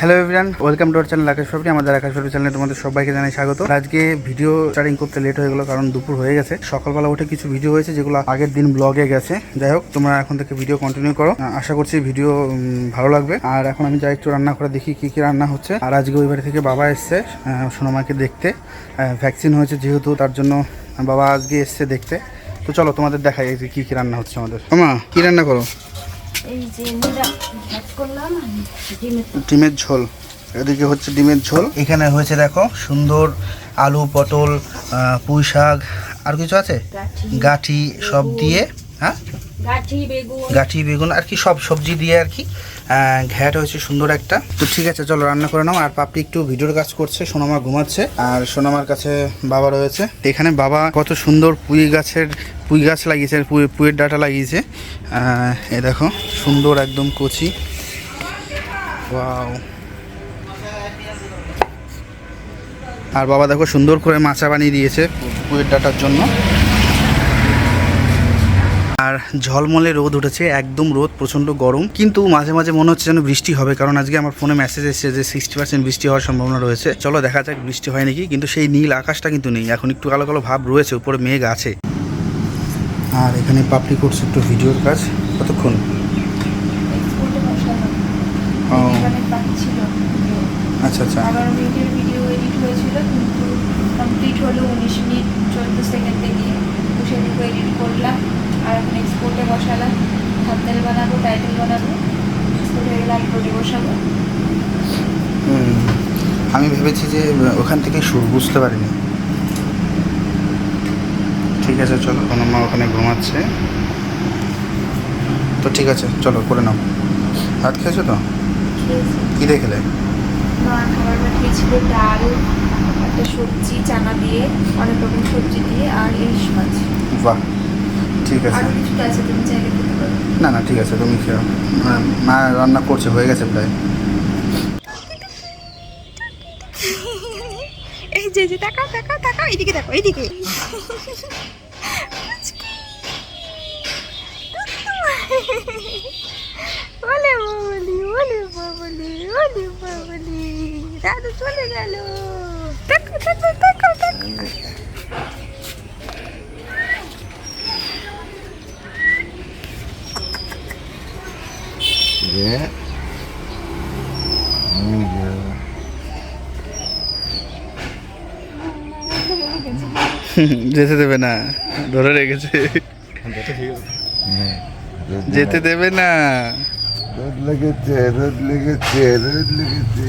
Hello everyone welcome to channel Akash Fabri আমাদের আকাশ ফাবরি চ্যানেলে তোমাদের সবাইকে জানাই স্বাগত। আজকে ভিডিও স্টার্টিং করতে লেট হয়ে গেলো, কারণ দুপুর হয়ে গেছে। সকালবেলা উঠে কিছু ভিডিও হয়েছে, যেগুলো আগের দিন ব্লগে গেছে। যাই হোক, তোমরা এখন থেকে ভিডিও কন্টিনিউ করো। আশা করছি ভিডিও ভালো লাগবে। আর এখন আমি যাই একটু রান্না করে দেখি কি কি রান্না হচ্ছে। আর আজকে ওই বাড়ি থেকে বাবা এসছে সোনামাকে দেখতে। ভ্যাকসিন হয়েছে যেহেতু, তার জন্য বাবা আজকে এসছে দেখতে। তো চলো তোমাদের দেখাই কি কি রান্না হচ্ছে আমাদের। মা কি রান্না করো? এই যে করলাম ডিমের ডিমের ঝোল। এদিকে হচ্ছে ডিমের ঝোল। এখানে হয়েছে দেখো সুন্দর আলু পটল পুঁই শাক আর কিছু আছে? গাঠি। সব দিয়ে গাঠি, বেগুন। আর কি সব সবজি দিয়ে আর কি ঘ্যাট হয়েছে সুন্দর একটা। তো ঠিক আছে, চলো রান্না করে নাও। আর পাপড়ি একটু ভিডিওর কাজ করছে, সোনামা ঘুমাচ্ছে। আর সোনামার কাছে বাবা রয়েছে। এখানে বাবা কত সুন্দর পুঁই গাছের, পুঁই গাছ লাগিয়েছে পুঁই পুঁয়ের ডাটা লাগিয়েছে। এ দেখো, সুন্দর একদম কচি। ওয়াও। আর বাবা দেখো সুন্দর করে মাচা বানিয়ে দিয়েছে পুঁয়ের ডাটার জন্য। ঝলমলে রোদ উঠেছে একদম রোদ প্রচণ্ড গরম। কিন্তু মাঝে মাঝে মনে হচ্ছে যেন বৃষ্টি হবে কারণ আজকে আমার ফোনে মেসেজ এসেছে যে সিক্সটি পার্সেন্ট বৃষ্টি হওয়ার সম্ভাবনা রয়েছে। চলো দেখা যাক বৃষ্টি হয় নাকি কিন্তু সেই নীল আকাশটা কিন্তু নেই। এখন একটু কালো কালো ভাব রয়েছে উপরে মেঘ আছে। আর এখানে পাপড়ি করছে একটু ভিডিওর কাজ। কতক্ষণ? আচ্ছা আচ্ছা। মিনিটের ভিডিও এডিট হয়েছিল কিন্তু কমপ্লিট হলো উনিশ মিনিট চোদ্দ সেকেন্ডে সেটুকু এডিট করলাম আর এখন এক্সপোর্টে বসালাম। থাম্বনেল বানাবো টাইটেল বানাবো এক্সপোর্ট হয়ে গেলে আপলোডে বসাবো। আমি ভেবেছি যে ওখান থেকে সুর বুঝতে পারিনি। ঠিক আছে চলো কোনো মা ওখানে ঘুমাচ্ছে। তো ঠিক আছে চলো করে নাও। ভাত খেয়েছো তো? কী দেখলে খাবার পাঠিয়েছিল ডাল। একটা সবজি চানা দিয়ে অনেক রকম সবজি দিয়ে আর ইলিশ মাছ। বাহ ঠিক আছে। আরও কিছুটা আছে তুমি চাইলে খেতে পারো। না না ঠিক আছে তুমি খেও। মা- রান্না করছে হয়ে গেছে প্রায়। এই যে যে তাকাও তাকাও তাকাও এদিকে দেখো এদিকে ওলে বাবলি ওলে বাবলি ওলে বাবলি দাদু চলে গেল। যেতে দেবে না ধরে রেখেছে। যেতে দেবে না। রোদ লেগেছে রোদ লেগেছে রোদ লেগেছে।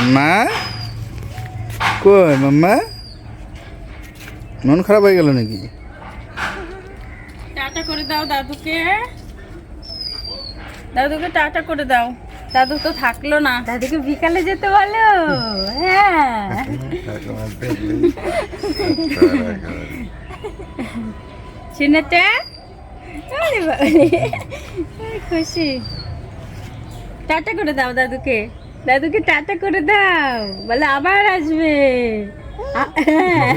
মাম্মা কই মাম্মা মন খারাপ হয়ে গেল নাকি? টাটা করে দাও দাদুকে। দাদুকে টাটা করে দাও। দাদু তো থাকল না। দাদুকে বিকালে যেতে বলো। হ্যাঁ। খুশি। টাটা করে দাও দাদুকে। দাদুকে টাটা করে দাও, বলে আবার আসবে। কাকা হ্যাঁ।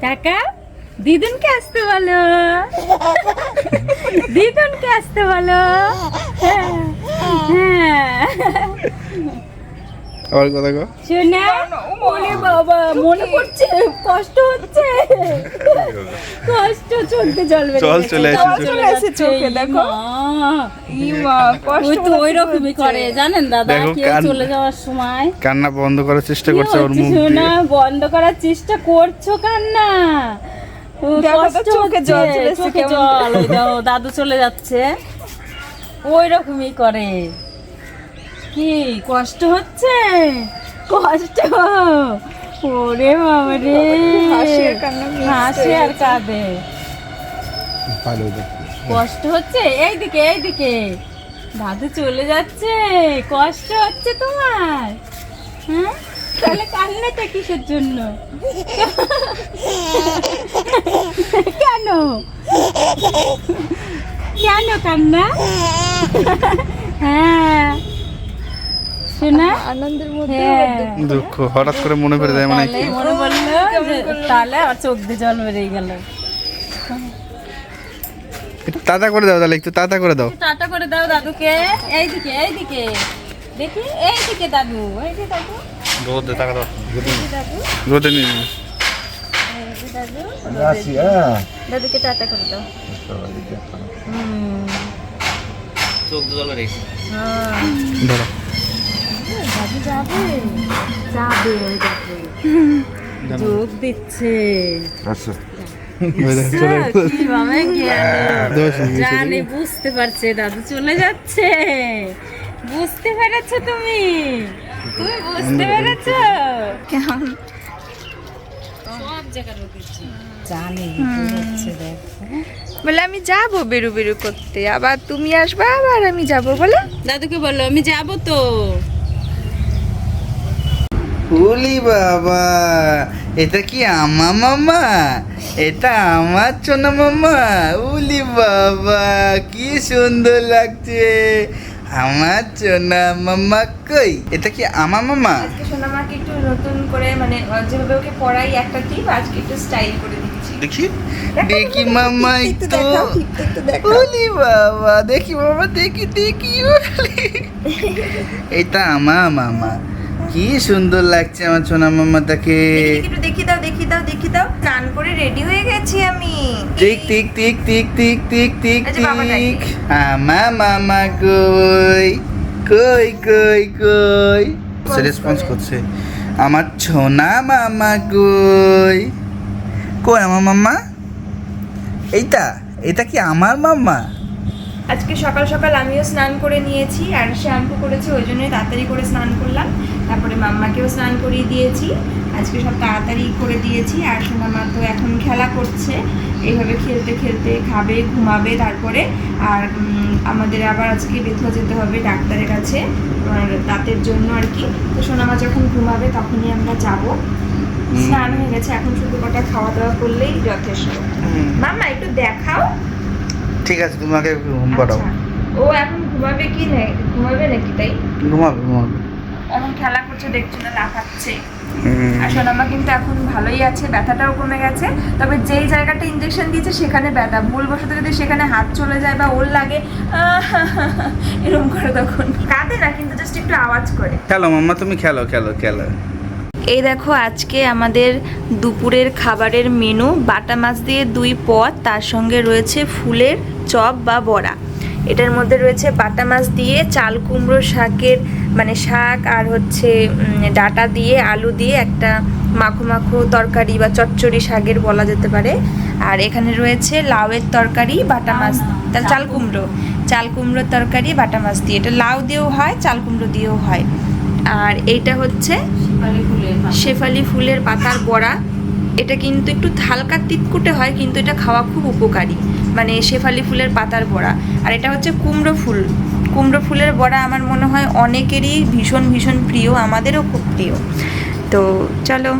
টাকা দিদুনকে আসতে বলো। দিদুনকে আসতে বলো। হ্যাঁ হ্যাঁ। আবার কথা গো শোনা ওরে বাবা মনে পড়ছে কষ্ট হচ্ছে। কষ্ট চলতে চলবে জল চলে। চলে এসেছে চোখে দেখো। ওই তো ওই রকমই করে জানেন দাদা? কেউ চলে যাওয়ার সময় কান্না বন্ধ করার চেষ্টা করছে ওর মুখ শোনা? বন্ধ করার চেষ্টা করছ কান্না? কষ্ট চোখে জল চলে দাদু চলে যাচ্ছে। ওই রকমই করে। কি কষ্ট হচ্ছে? কষ্ট? ওরে বাবা রে। হাসি আর কান্না হাসি আর কাঁদে। কষ্ট হচ্ছে? এইদিকে এইদিকে। দাদু চলে যাচ্ছে। কষ্ট হচ্ছে তোমার। হ্যাঁ? তাহলে কান্নাটা কিসের জন্য? কেন? কেন কান্না? হ্যাঁ। শোনা আনন্দের মধ্যে হ্যাঁ। দুঃখ। হঠাৎ করে মনে পড়ে যায় মানে মনে যে তাহলে আর চোখ দিয়ে জল বেরিয়ে গেল। একটু তাতা করে দাও তাহলে একটু তাতা করে দাও। টাটা করে দাও দাদুকে। এইদিকে এইদিকে। দেখি এইদিকে দাদু এই যে দাদু। রোদে টাকা দাও। রোদে নিয়ে। দাদু। আসি হ্যাঁ। দাদুকে টাটা করে দাও। হুম। হ্যাঁ। ধরো। দাদু যাবে? যাবে যোগ দিচ্ছে। আচ্ছা। জানে বুঝতে পারছে দাদু চলে যাচ্ছে। বুঝতে পেরেছ তুমি? তুমি বুঝতে পেরেছ? কেমন? বলে আমি যাব বেরু বেরু করতে। আবার তুমি আসবে আবার আমি যাব বলে? দাদুকে বলো আমি যাব তো। উলি বাবা। এটা কি আমার মামা? এটা আমার চোনা মামা। উলি বাবা কি সুন্দর লাগছে। আমার সোনা মামা কই? এটা কি আমার মামা? আজকে সোনামাকে একটু নতুন করে মানে যেভাবে ওকে পড়াই একটা টিপ আজকে একটু স্টাইল করে দিচ্ছি। দেখি। দেখি মামা একটু। উলি বাবা দেখি বাবা দেখি দেখি। এটা আমা মামা। কি সুন্দর লাগছে আমার সোনা মামাটাকে। দেখি, একটু দেখি দাও দেখি দাও দেখি দাও। গান করে রেডি হয়ে গেছি আমি। Tick tick tick tick tick tick tick. Tick আমার মামা কই? কই কই কই? সে রেসপন্স করছে। আমার ছোনা মামা কই? কই আমার মামা? এইটা এটা কি আমার মামা? আজকে সকাল সকাল আমিও স্নান করে নিয়েছি আর শ্যাম্পু করেছি ওই জন্যই তাড়াতাড়ি করে স্নান করলাম। তারপরে মাম্মাকেও স্নান করিয়ে দিয়েছি। আজকে সব তাড়াতাড়ি করে দিয়েছি আর সোনামা তো এখন খেলা করছে। এইভাবে খেলতে খেলতে খাবে ঘুমাবে তারপরে। আর আমাদের আবার আজকে বেথুয়া যেতে হবে ডাক্তারের কাছে দাঁতের জন্য আর কি। তো সোনামা যখন ঘুমাবে তখনই আমরা যাব। স্নান হয়ে গেছে এখন শুধু কটা খাওয়া দাওয়া করলেই যথেষ্ট। মাম্মা একটু দেখাও। ঠিক আছে তোমাকে ঘুম পাড়াও। আচ্ছা। ও এখন ঘুমাবে কি না ঘুমাবে নাকি তাই? ঘুমাবে ঘুমাবে। এখন খেলা করছে দেখছ না লাফাচ্ছে। আর সোনামা কিন্তু এখন ভালোই আছে ব্যথাটাও কমে গেছে। তবে যেই জায়গাটা ইঞ্জেকশন দিয়েছে সেখানে ব্যথা। ভুলবশত যদি সেখানে হাত চলে যায় বা ওর লাগে এরকম করে তখন। কাঁদে না কিন্তু জাস্ট একটু আওয়াজ করে। খেলো মাম্মা তুমি খেলো খেলো খেলো। এই দেখো আজকে আমাদের দুপুরের খাবারের মেনু বাটা মাছ দিয়ে দুই পদ, তার সঙ্গে রয়েছে ফুলের চপ বা বড়া। এটার মধ্যে রয়েছে বাটা মাছ দিয়ে চাল কুমড়ো শাকের মানে শাক আর হচ্ছে ডাটা দিয়ে, আলু দিয়ে একটা মাখো মাখো তরকারি বা চচ্চড়ি শাকের বলা যেতে পারে। আর এখানে রয়েছে লাউয়ের তরকারি, বাটা মাছ, চাল কুমড়ো। চাল কুমড়োর তরকারি, বাটা মাছ দিয়ে। এটা লাউ দিয়েও হয়, চাল কুমড়ো দিয়েও হয়। আর এইটা হচ্ছে শেফালি ফুলের পাতার বড়া। এটা কিন্তু একটু হালকা তিতকুটে হয় কিন্তু এটা খাওয়া খুব উপকারী মানে শেফালি ফুলের পাতার বড়া। আর এটা হচ্ছে কুমড়ো ফুল। কুমড়ো ফুলের বড়া আমার মনে হয় অনেকেরই ভীষণ ভীষণ প্রিয় আমাদেরও খুব প্রিয়। তো চলো